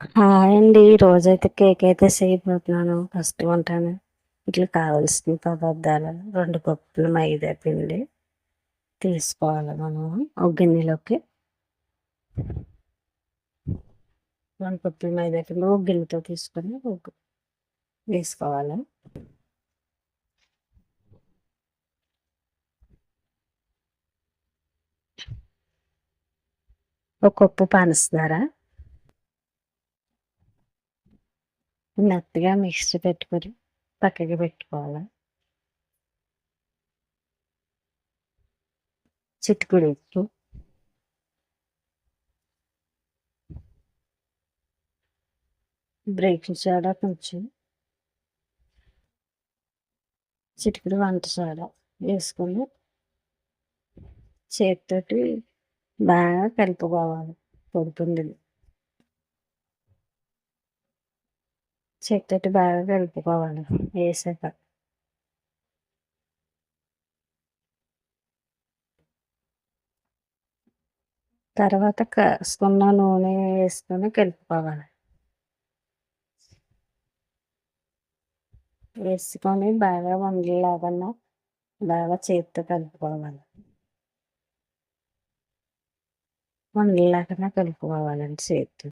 Hi అండి. రోజైతే cake అయితే చేయబోతున్నాను. ఫస్ట్ వంటను. ఇట్లా కావాల్సిన పదార్థాలు. రెండు కప్పులు మైదా పిండి తీసుకోవాలి మనం ఒక గిన్నెలోకి. రెండు కప్పులు మైదా పిండి ఒక గిన్నెతో తీసుకొని ఒక వేసుకోవాలి ఒక కప్పు పంచదార మెత్తగా మిక్సీ పెట్టుకొని పక్కకి పెట్టుకోవాలి. చిట్టుకుడు ఉప్పు. బ్రేకింగ్ సోడా కొంచెం. చిటికుడు వంట సోడా వేసుకొని చేతితోటి బాగా కలుపుకోవాలి. పొడి చేతితోటి బాగా కలుపుకోవాలి వేసాక. తర్వాత కసుకున్న నూనె వేసుకొని కలుపుకోవాలి. వేసుకొని బాగా వండలాగా బాగా చేతితో కలుపుకోవాలి. వండలాగా కలుపుకోవాలండి చేతితో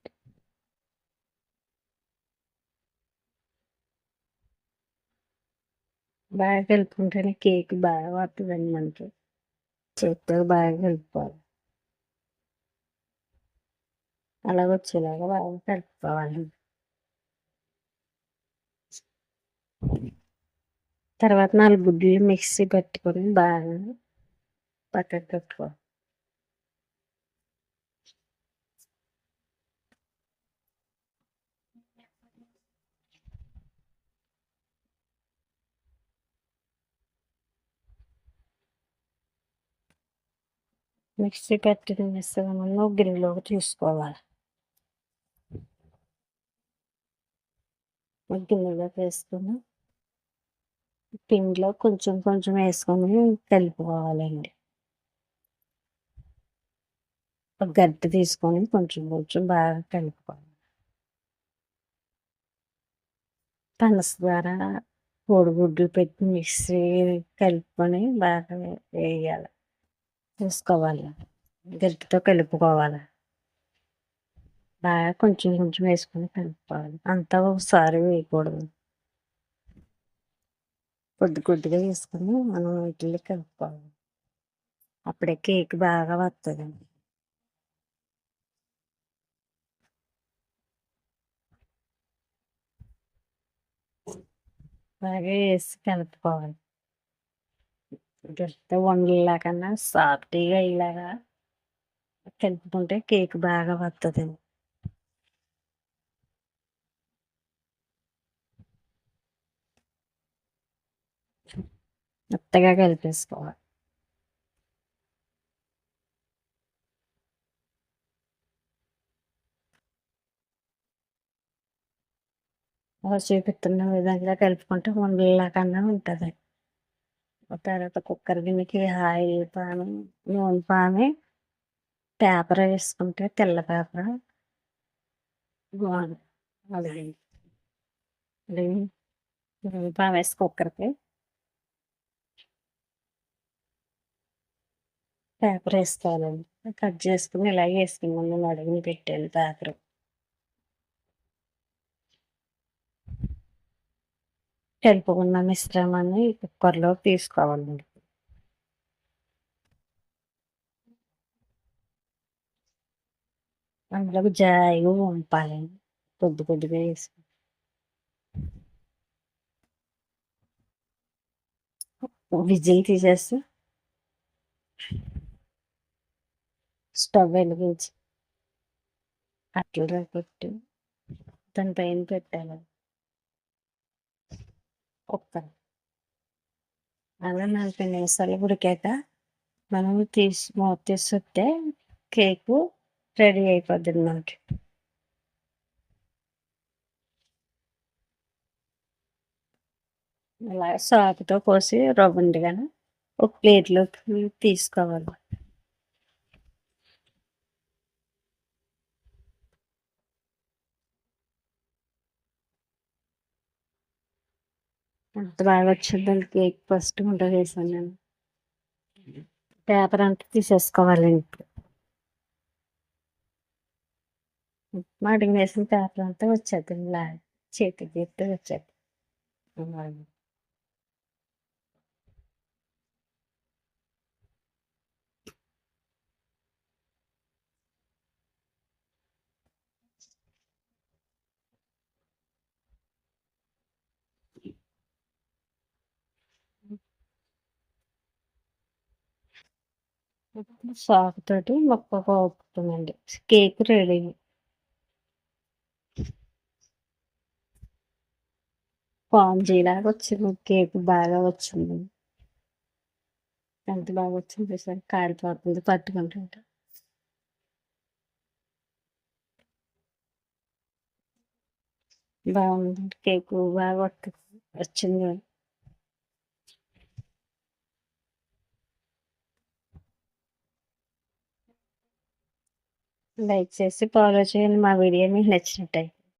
బాగా కలుపుకుంటేనే కేక్ బాగా వస్తుందండి మనకి. చేతితో బాగా కలుపుకోవాలి. అలా వచ్చేలాగా బాగా కలుపుకోవాలి. తర్వాత నాలుగు గుడ్లు మిక్సీ పెట్టుకొని బాగా పక్కకు పెట్టుకోవాలి మిక్సీ పెట్టిన మిశ్రమంలో గిన్నెలోకి తీసుకోవాలి గిన్నెలోకి వేసుకొని పిండిలో కొంచెం కొంచెం వేసుకొని కలుపుకోవాలండి గడ్డ తీసుకొని కొంచెం కొంచెం బాగా కలుపుకోవాలి పంచదార కోడిగుడ్లు పెట్టి మిక్సీ కలుపుకొని బాగా వేయాలి చూసుకోవాలి గరిటెతో కలుపుకోవాలి. బాగా కొంచెం కొంచెం వేసుకొని కలుపుకోవాలి. అంతా ఒకసారి వేయకూడదు. కొద్ది కొద్దిగా వేసుకొని మనం వీటిని కలుపుకోవాలి. అప్పుడే కేక్ బాగా వస్తుంది బాగా వేసి కలుపుకోవాలి. గట్టిగా వండలేకన్నా సాఫ్టీగా ఇలాగా కలుపుకుంటే కేక్ బాగా వస్తుంది మెత్తగా కలిపేసుకోవాలి. చూపిస్తున్న విధంగా కలుపుకుంటే వండలేకన్నా ఉంటుంది. తర్వాత కుక్కర్ గిన్నెకి ఆయిల్ పాను నూనె పాని పేపర్ వేసుకుంటే తెల్ల పేపర్. బాగుంది. అది నూనె పాను వేసి కుక్కర్కి. పేపర్ వేసుకోవాలండి. కట్ చేసుకుని ఇలాగే ముందు అడుగుని పెట్టాను పేపర్. కలుపుకున్న మిశ్రమాన్ని కుక్కర్లో తీసుకోవాలండి అందులో జాయిగా ఉంపాలండి కొద్ది కొద్దిగా వేసి. విజిల్ తీసేసి స్టవ్ వెలిగించి అట్లా పెట్టి. దానిపైన పెట్టాలి. కుక్కర్ అలా నలభై నిమిషాలు ఉడికాక మనం తీసి మూత తీస్తే కేకు రెడీ అయిపోద్ది మనకి అలా సాకుతో కోసి రవ్వండిగానే ఒక ప్లేట్లోకి తీసుకోవాలి. అంత బాగా వచ్చిందండి కేక్ ఫస్ట్ వంట చేశాను నేను. పేపర్ అంతా తీసేసుకోవాలి ఇప్పుడు మాటింగ్ వేసిన పేపర్ అంతా వచ్చేది. ఇలా చేతికి ఎత్తే వచ్చేది. సాకు తోటి మొక్క పోపుతుందండి కేక్ రెడీ లాగా వచ్చింది కేక్ బాగా వచ్చింది. ఎంత బాగా వచ్చింది సార్ కాలిపోతుంది పట్టుకుంటుంటే. బాగుంది. కేక్ బాగా వచ్చింది. లైక్ చేసి ఫాలో చేయండి. మా వీడియో మీకు నచ్చినట్టయి